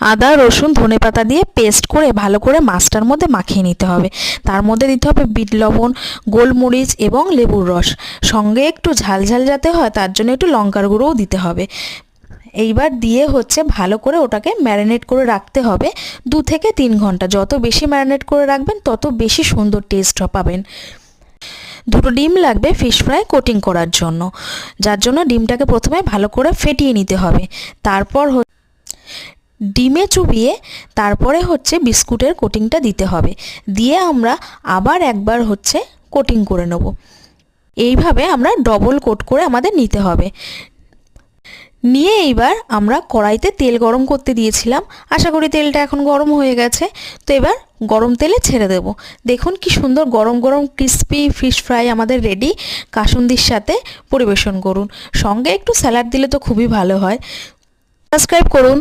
আদা, রসুন ধনেপাতা দিয়ে পেস্ট করে ভালো করে মাছটার মধ্যে মাখিয়ে নিতে হবে। তার মধ্যে দিতে হবে বিট লবণ, গোলমরিচ এবং লেবুর রস। সঙ্গে একটু ঝাল ঝাল যাতে হয়, তার জন্য একটু লঙ্কার গুঁড়োও দিতে হবে। এইবার দিয়ে হচ্ছে ভালো করে ওটাকে ম্যারিনেট করে রাখতে হবে দু থেকে তিন ঘণ্টা। যত বেশি ম্যারিনেট করে রাখবেন, তত বেশি সুন্দর টেস্ট পাবেন। দুটো ডিম লাগবে ফিশ ফ্রাই কোটিং করার জন্য। যার জন্য ডিমটাকে প্রথমে ভালো করে ফেটিয়ে নিতে হবে। তারপর ডিমে চুবিয়ে তারপরে হচ্ছে বিস্কুটের কোটিংটা দিতে হবে। দিয়ে আমরা আবার একবার হচ্ছে কোটিং করে নেব। এইভাবে আমরা ডবল কোট করে আমাদের নিতে হবে। নিয়ে এইবার আমরা কড়াইতে তেল গরম করতে দিয়েছিলাম। আশা করি তেলটা এখন গরম হয়ে গেছে। তো এবার গরম তেলে ছেড়ে দেব। দেখুন কি সুন্দর গরম গরম ক্রিস্পি ফিশ ফ্রাই আমাদের রেডি কাসুন্দির সাথে পরিবেশন করুন। সঙ্গে একটু স্যালাড দিলে তো খুবই ভালো হয়। সাবস্ক্রাইব করুন।